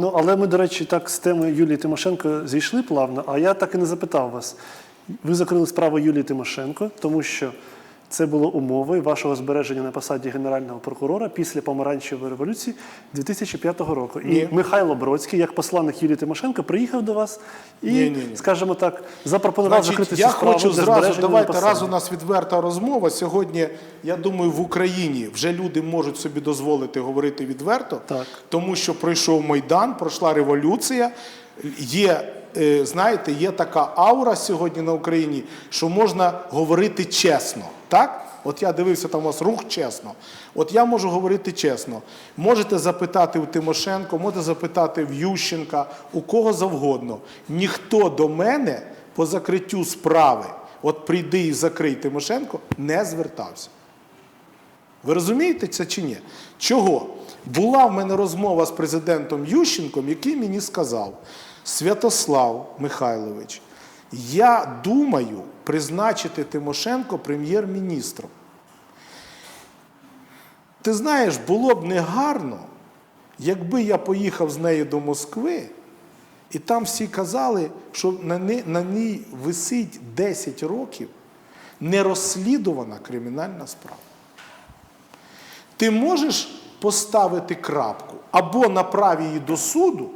Ну, але ми, до речі, так з теми Юлії Тимошенко зійшли плавно, а я так і не запитав вас. Ви закрили справу Юлії Тимошенко, тому що це було умовою вашого збереження на посаді генерального прокурора після помаранчевої революції 2005 року. І Ні. Михайло Бродський, як посланник Юлії Тимошенко, приїхав до вас і, Ні, ні, скажімо так, запропонував Значить, закрити я цю справу хочу для зразу, на давайте посаді. раз у нас відверта розмова. Сьогодні, я думаю, в Україні вже люди можуть собі дозволити говорити відверто, Так. тому що пройшов Майдан, пройшла революція. Є, е, знаєте, є така аура сьогодні на Україні, що можна говорити чесно. Так? От я дивився, там у вас рух чесно. От я можу говорити чесно. Можете запитати у Тимошенко, можете запитати в Ющенка, у кого завгодно. Ніхто до мене по закриттю справи, от прийди і закрий Тимошенко, не звертався. Ви розумієте це чи ні? Чого? Була в мене розмова з президентом Ющенком, який мені сказав: Святослав Михайлович, я думаю призначити Тимошенко прем'єр-міністром. Ти знаєш, було б негарно, якби я поїхав з нею до Москви, і там всі казали, що на ній висить 10 років нерозслідувана кримінальна справа. Ти можеш поставити крапку або направ її до суду,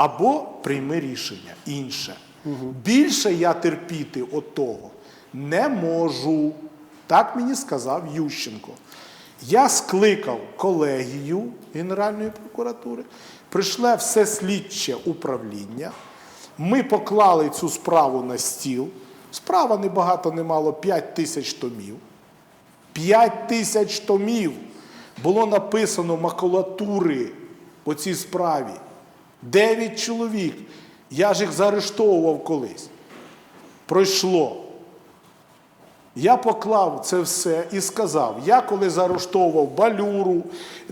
або прийми рішення інше. Більше я терпіти отого не можу. Так мені сказав Ющенко. Я скликав колегію Генеральної прокуратури, прийшле все слідче управління. Ми поклали цю справу на стіл. Справа не багато не мало 5 тисяч томів. 5 тисяч томів було написано макулатури по цій справі. 9 чоловік. Я ж їх заарештовував колись. Пройшло. Я поклав це все і сказав: я коли заарештовував Балюру,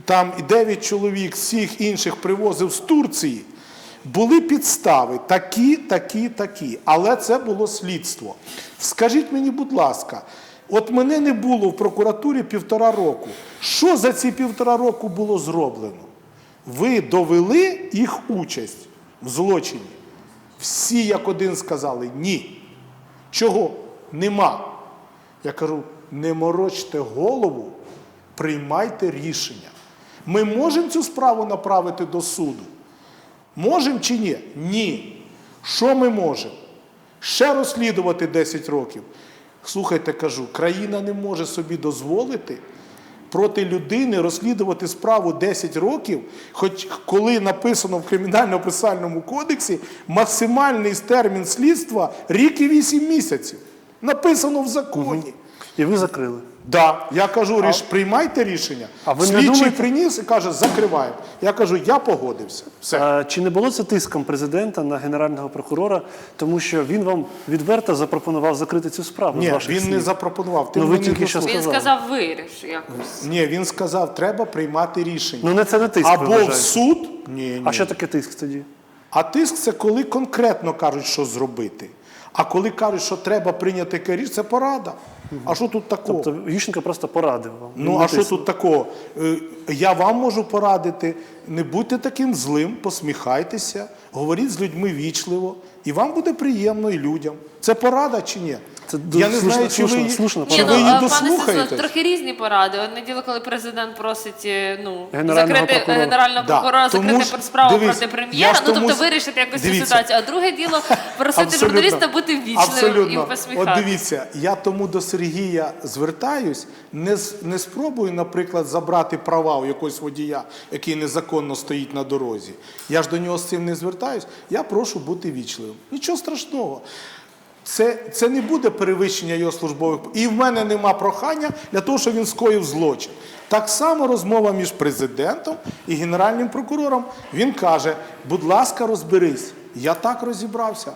там і 9 чоловік всіх інших привозив з Турції, були підстави такі, такі, такі. Але це було слідство. Скажіть мені, будь ласка, от мене не було в прокуратурі півтора року. Що за ці півтора року було зроблено? Ви довели їх участь в злочині. Всі як один сказали ні. Чого? Нема. Я кажу, не морочте голову, приймайте рішення. Ми можемо цю справу направити до суду? Можемо чи ні? Ні. Що ми можемо? Ще розслідувати 10 років. Слухайте, кажу, країна не може собі дозволити проти людини розслідувати справу 10 років, хоч коли написано в кримінально-писальному кодексі максимальний термін слідства рік і 8 місяців. Написано в законі. І ви закрили. Да, я кажу, ріш, приймайте рішення. А ви не Слідчий думаєте- приніс і каже, закриваємо. Я кажу, я погодився. Все. А, чи не було це тиском президента на генерального прокурора, тому що він вам відверто запропонував закрити цю справу? з Ні, ваших він слів? не запропонував. Ти Ну, ви мене тільки не що дослухав. Він сказали. сказав виріш якось. Ні, він сказав, треба приймати рішення. Ну не це не тиск. ви Або в вважаєте. суд. Ні, ні. А що таке тиск тоді? А тиск це коли конкретно кажуть, що зробити. А коли кажуть, що треба прийняти рішення, це порада. А що тут такого? Тобто Ющенко просто порадив вам. Ну, а що тут такого? Е, Я вам можу порадити, не будьте таким злим, посміхайтеся, говоріть з людьми вічливо, і вам буде приємно і людям. Це порада чи ні? Це дуже Я не слушна- знаю, чи ви, слушна- її- слушна чи ви її а, пане дослухаєте. Сесо, трохи різні поради. Одне діло, коли президент просить е, ну, Генерального закрити прокурора. генерального Да, прокурора, тому закрити ж, справу дивись, проти я прем'єра, ж ну тому тобто ж- вирішити якось цю дивіться. ситуацію. А друге діло просити журналіста бути вічним Абсолютно. і От посміхатися. дивіться, я тому до Сергія звертаюсь, не, з- не спробую, наприклад, забрати права у якогось водія, який незаконно стоїть на дорозі. Я ж до нього з цим не звертаюсь. Я прошу бути вічливим. Нічого страшного. Це, це не буде перевищення його службових. І в мене нема прохання для того, щоб він скоїв злочин. Так само розмова між президентом і генеральним прокурором. Він каже: будь ласка, розберись. Я так розібрався.